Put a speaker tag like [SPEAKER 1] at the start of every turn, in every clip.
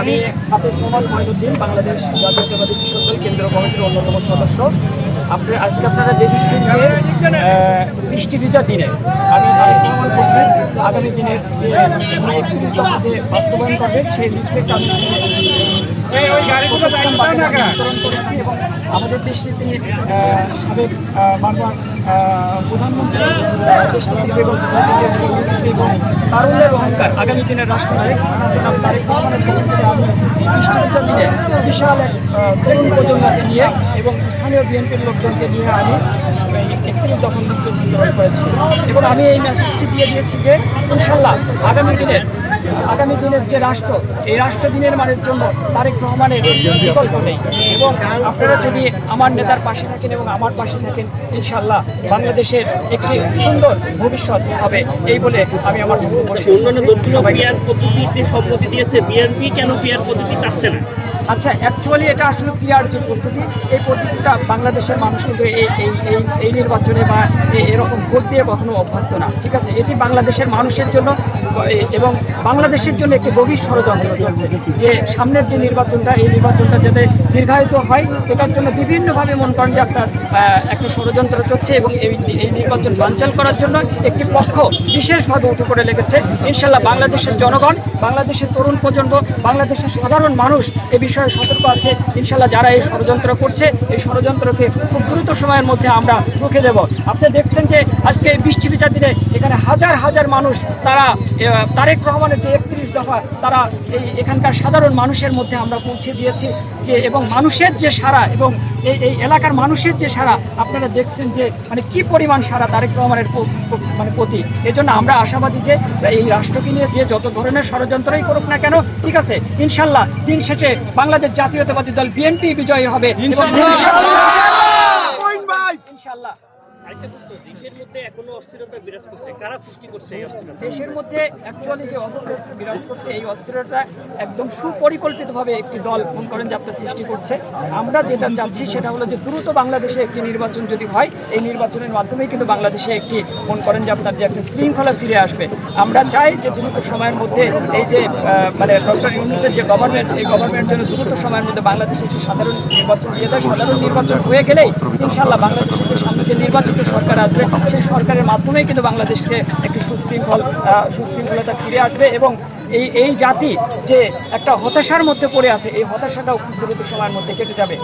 [SPEAKER 1] আমি হাফিজ মোহাম্মদ মহিনুদ্দিন বাংলাদেশ জাতীয়তাবাদী কৃষক দল কেন্দ্র কমিটির অন্যতম সদস্য। আপনি আজকে আপনারা দেখেছেন যে বৃষ্টি ভিজা দিনে আমি রহমান করবেন আগামী দিনের যে একত্রিশ দফা যে বাস্তবায়ন করবে সেই লিফলেট আমি প্রত্যেকজন বাড়িতে বিতরণ করেছি এবং আমাদের দেশের তিনি সাবেক মাননীয় প্রধানমন্ত্রী এবং তারুণ্যের অহংকার আগামী দিনের রাষ্ট্রনায়ক জনাব থেকে আমি দিনে বিশাল এক প্রজন্মকে নিয়ে এবং স্থানীয় বিএনপির লোকজনকে নিয়ে আমি একত্রিশ দফা লিফলেট বিতরণ করেছি। এবং আমি এই মেসেজটি দিয়ে দিয়েছি যে, ইনশাল্লাহ আগামী দিনের আগামী দিনের যে রাষ্ট্র এই রাষ্ট্র দিনের মানের জন্য তারেক রহমানের বিকল্প নেই। এবং আপনারা যদি আমার নেতার পাশে থাকেন এবং আমার পাশে থাকেন ইনশাল্লাহ বাংলাদেশের একটি সুন্দর ভবিষ্যৎ হবে। এই বলে আমি আমার
[SPEAKER 2] অন্যান্য দক্ষিণ পদ্ধতিতে সম্মতি দিয়েছে। বিএনপি কেন পিয়ার পদ্ধতি চাচ্ছে না?
[SPEAKER 1] আচ্ছা অ্যাকচুয়ালি এটা আসলে পিআর যে পদ্ধতি, এই পদ্ধতিটা বাংলাদেশের মানুষ কিন্তু এই এই এই এই নির্বাচনে বা এরকম ভোট দিয়ে কখনো অভ্যস্ত না, ঠিক আছে? এটি বাংলাদেশের মানুষের জন্য এবং বাংলাদেশের জন্য একটি গভীর ষড়যন্ত্র চলছে, যে সামনের যে নির্বাচনটা, এই নির্বাচনটা যাতে দীর্ঘায়িত হয়, এটার জন্য বিভিন্নভাবে মন করেন যে আপনার একটা ষড়যন্ত্র চলছে এবং এই এই নির্বাচন বানচাল করার জন্য একটি পক্ষ বিশেষভাবে উঠে করে লেগেছে। ইনশাল্লাহ বাংলাদেশের জনগণ, বাংলাদেশের তরুণ প্রজন্ম, বাংলাদেশের সাধারণ মানুষ এ বিষয়ে সতর্ক আছে। ইনশাল্লাহ যারা এই ষড়যন্ত্র করছে, এই ষড়যন্ত্রকে খুব দ্রুত সময়ের মধ্যে আমরা রুখে দেব। আপনি দেখছেন যে আজকে এই বৃষ্টি বিচার দিনে এখানে হাজার হাজার মানুষ তারা তারেক রহমানের যে একত্রিশ দফা তারা এই এখানকার সাধারণ মানুষের মধ্যে আমরা পৌঁছে দিয়েছি যে, এবং মানুষের যে সারা এবং এই এই এলাকার মানুষের যে সারা আপনারা দেখছেন যে মানে কি পরিমাণ সারা তারেক রহমানের মানে প্রতি। এজন্য আমরা আশাবাদী যে এই রাষ্ট্রকে নিয়ে যে যত ধরনের ষড়যন্ত্রই করুক না কেন ঠিক আছে ইনশাল্লাহ দিন শেষে বাংলাদেশ জাতীয়তাবাদী দল বিএনপি বিজয়ী হবে। ইনশাল্লাহ।
[SPEAKER 2] দেশের মধ্যে
[SPEAKER 1] অ্যাকচুয়ালি যে অস্থিরতা বিরাজ করছে, এই অস্থিরতা একদম সুপরিকল্পিতভাবে একটি দল মনে করেন যে আপনার সৃষ্টি করছে। আমরা যেটা চাচ্ছি সেটা হলো যে দ্রুত বাংলাদেশে একটি নির্বাচন যদি হয়, এই নির্বাচনের মাধ্যমে কিন্তু বাংলাদেশে একটি মনে করেন যে আপনার যে একটা শৃঙ্খলা ফিরে আসবে। আমরা চাই যে দ্রুত সময়ের মধ্যে এই যে মানে ডক্টর ইউনুসের যে গভর্নমেন্ট এই গভর্নমেন্ট যেন দ্রুত সময়ের মধ্যে বাংলাদেশে একটি সাধারণ নির্বাচন দিয়ে দেয়। সাধারণ নির্বাচন হয়ে গেলেই ইনশাল্লাহ বাংলাদেশের সামনে যে নির্বাচিত সরকার আসবে সেই সরকারের মাধ্যমেই কিন্তু বাংলাদেশকে একটি সুশৃঙ্খল সুশৃঙ্খলতা ফিরে আসবে এবং এই এই জাতি যে একটা হতাশার মধ্যে পড়ে আছে এই হতাশাটাও খুব দ্রুত সময়ের মধ্যে কেটে যাবে।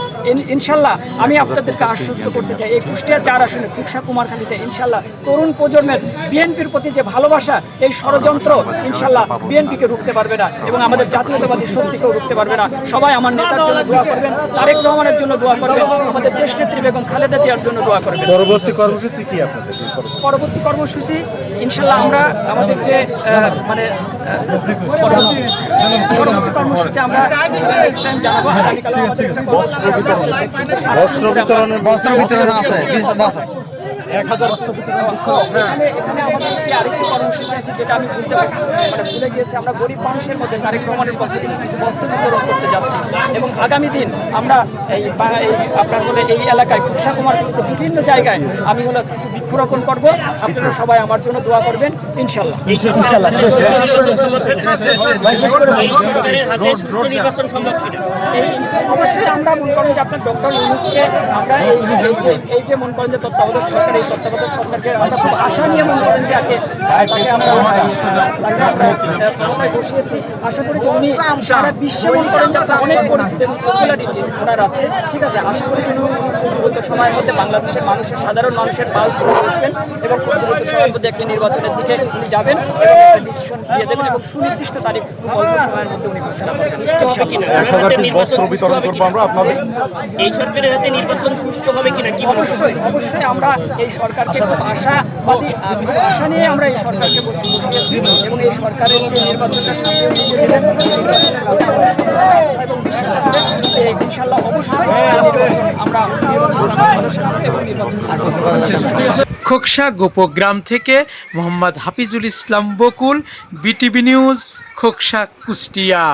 [SPEAKER 1] ইনশাল্লাহ আমি আপনাদেরকে আশ্বস্ত করতে চাই। এই কুষ্টিয়া চার আসনে খুকসা কুমারখালীতে ইনশাল্লাহ তরুণ প্রজন্মের বিএনপির প্রতি যে ভালোবাসা এই ষড়যন্ত্র ইনশাল্লাহ বিএনপিকে রুখতে পারবে না এবং আমাদের জাতীয়তাবাদী শক্তিকেও রুখতে পারবে না। সবাই আমার নেতার জন্য দোয়া করবেন তারেক রহমানের জন্য দোয়া করবেন আমাদের দেশনেত্রী বেগম খালেদা জিয়ার জন্য দোয়া করবেন।
[SPEAKER 3] পরবর্তী কর্মসূচি কি আপনাদের? পরবর্তী?
[SPEAKER 1] পরবর্তী কর্মসূচি ইনশাল্লাহ আমরা আমাদের যে মানে কর্মসূচি আমরা জানাব।
[SPEAKER 3] বস্ত্র বিতরণের
[SPEAKER 4] বস্ত্র বিতরণ আছে
[SPEAKER 3] এক হাজার
[SPEAKER 1] এখানে এখানে আমাদের আরেকটি কর্মসূচি আছে যেটা আমি ভুলতে মানে ভুলে গিয়েছি। আমরা গরিব মানুষের মধ্যে তারেক রহমানের পক্ষ থেকে কিছু বস্ত্র বিতরণ করতে যাচ্ছি। এবং আগামী দিন আমরা এই আপনার হলে এই এলাকায় কুষা কুমার বিভিন্ন জায়গায় আমি হলো কিছু বৃক্ষরোপণ করব। আপনারা সবাই আমার জন্য দোয়া করবেন ইনশাল্লাহ। ইনশাল্লাহ। অবশ্যই আমরা মনে করেন যে আপনার ডক্টর ইউনুসকে আমরা এই এই যে এই যে মনে করেন যে তত্ত্বাবধায়ক সরকার এই তত্ত্বাবধায়ক সরকারকে আমরা খুব আশা নিয়ে মনে করেন যে আগে তাকে আমরা তাকে আমরা ক্ষমতায় বসিয়েছি। আশা করি যে উনি সারা বিশ্বে মনে করেন যে আপনার অনেক পরিচিত এবং পপুলারিটি ওনার আছে। ঠিক আছে? আশা করি যে উনি দ্রুত সময়ের মধ্যে বাংলাদেশের মানুষের সাধারণ মানুষের পালস বুঝবেন এবং দ্রুত সময়ের মধ্যে একটি নির্বাচনের দিকে উনি যাবেন এবং একটা ডিসিশন দিয়ে দেবেন এবং সুনির্দিষ্ট তারিখ খুব অল্প সময়ের মধ্যে উনি ঘোষণা করবেন।
[SPEAKER 2] এই সরকারের হাতে নির্বাচন সুষ্ঠু হবে কিনা? কি?
[SPEAKER 1] অবশ্যই অবশ্যই আমরা এই সরকারকে খুব আশাবাদী খুব আশা নিয়ে আমরা এই সরকারকে বসে- বসিয়েছি এবং এই সরকারের যে নির্বাচনটা সামনে আছে যে ইনশাল্লাহ অবশ্যই আমরা।
[SPEAKER 5] খোকসা গোপগ্রাম থেকে মোহাম্মদ হাফিজুল ইসলাম বকুল, বিটিভি নিউজ, খোকসা কুষ্টিয়া